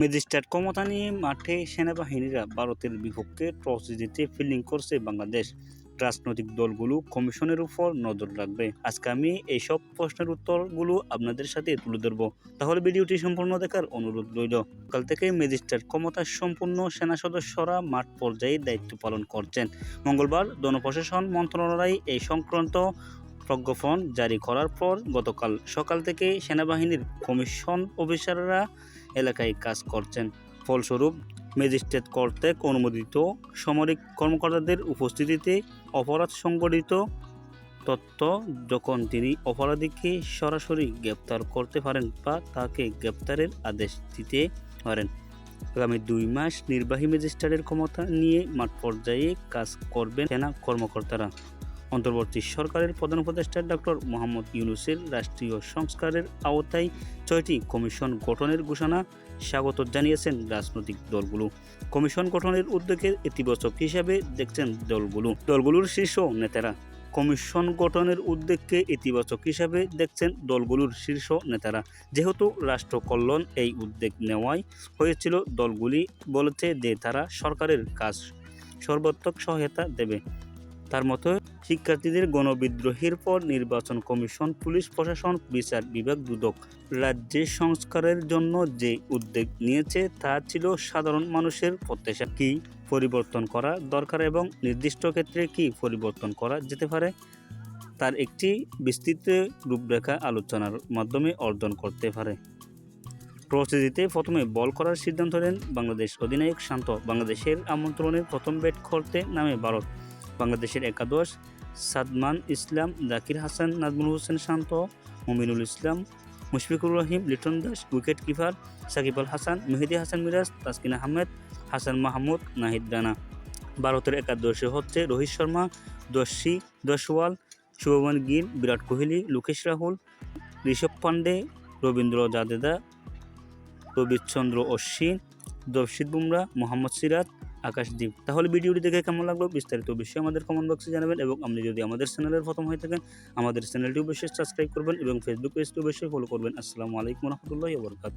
Magistrate ক্ষমতা নিয়ে মাঠে সেনাবাহিনীরা ভারতের বিপক্ষে টস জিতে ফিল্ডিং করছে বাংলাদেশ। রাজনৈতিক দলগুলো কমিশনের উপর নজর রাখবে। আজকে আমি এইসব প্রশ্নের উত্তরগুলো আপনাদের সাথে তুলে ধরবো। তাহলে ভিডিওটি সম্পূর্ণ দেখার অনুরোধ রইল। কাল থেকে ম্যাজিস্ট্রেট ক্ষমতা সম্পূর্ণ সেনা সদস্যরা মাঠ পর্যায়ে দায়িত্ব পালন করছেন। মঙ্গলবার জনপ্রশাসন মন্ত্রণালয় এই সংক্রান্ত প্রজ্ঞাপন জারি করার পর গতকাল সকাল থেকে সেনাবাহিনীর কমিশন অফিসাররা এলাকায় কাজ করছেন। ফলস্বরূপ, ম্যাজিস্ট্রেট কর্তৃক অনুমোদিত সামরিক কর্মকর্তাদের উপস্থিতিতে অপরাধ সংগঠিত তথ্য যখন তিনি অপরাধীকে সরাসরি গ্রেপ্তার করতে পারেন বা তাকে গ্রেপ্তারের আদেশ দিতে পারেন। আগামী দুই মাস নির্বাহী ম্যাজিস্ট্রেটের ক্ষমতা নিয়ে মাঠ পর্যায়ে কাজ করবেন সেনা কর্মকর্তারা। অন্তর্বর্তী সরকারের প্রধান উপদেষ্টা ডক্টর মোহাম্মদ ইউনুসের রাষ্ট্রীয় সংস্কারের আওতায় ছয়টি কমিশন গঠনের ঘোষণা স্বাগত জানিয়েছেন রাজনৈতিক দলগুলো। কমিশন গঠনের উদ্যোগে ইতিবাচক হিসাবে দেখছেন দলগুলো। দলগুলোর শীর্ষ নেতারা। কমিশন গঠনের উদ্যোগকে ইতিবাচক হিসাবে দেখছেন দলগুলোর শীর্ষ নেতারা। যেহেতু রাষ্ট্র কল্যাণ এই উদ্যোগ নেওয়াই হয়েছিল, দলগুলি বলেছে যে তারা সরকারের কাজ সর্বাত্মক সহায়তা দেবে। তার মতো শিক্ষার্থীদের গণবিদ্রোহের পর নির্বাচন কমিশন, পুলিশ প্রশাসন, বিচার বিভাগ দুদক রাজ্যে সংস্কারের জন্য যে উদ্যোগ নিয়েছে তা ছিল সাধারণ মানুষের প্রত্যাশা। কি পরিবর্তন করা দরকার এবং নির্দিষ্ট ক্ষেত্রে কি পরিবর্তন করা যেতে পারে? তার একটি বিস্তৃত রূপরেখা আলোচনার মাধ্যমে অর্জন করতে পারে। প্রস্তুতিতে প্রথমে বল করার সিদ্ধান্ত নেন বাংলাদেশ অধিনায়ক শান্ত। বাংলাদেশের আমন্ত্রণে প্রথম ব্যাট করতে নামে ভারত। বাংলাদেশের একাদশ, সাদমান ইসলাম, জাকির হাসান, নাজমুল হোসেন শান্ত, মমিনুল ইসলাম, মুশফিকুর রহিম, লিটন দাস, উইকেট কিপার, সাকিব আল হাসান, মেহেদি হাসান মিরাজ, তাসকিন আহমেদ, হাসান মাহমুদ, নাহিদ রানা। ভারতের একাদশে হচ্ছে রোহিত শর্মা দর্শী দশওয়াল, শুভমান গিল, বিরাট কোহলি, লোকেশ রাহুল, ঋষভ পান্ডে রবীন্দ্র জাদেদা রবিচন্দ্র অশ্বিন জবশিদ বুমরা, মোহাম্মদ সিরাজ আকাশদ্বীপ তাহলে ভিডিওটি দেখে কেমন লাগল? বিস্তারিত অবশ্যই আমাদের কমেন্ট বক্সে জানাবেন এবং আপনি যদি আমাদের চ্যানেলের প্রথম হয়ে থাকেন, আমাদের চ্যানেলটি অবশ্যই সাবস্ক্রাইব করবেন এবং ফেসবুক পেজটি অবশ্যই ফলো করবেন। আসসালামু আলাইকুম রহমতুল্লাহ বরকাত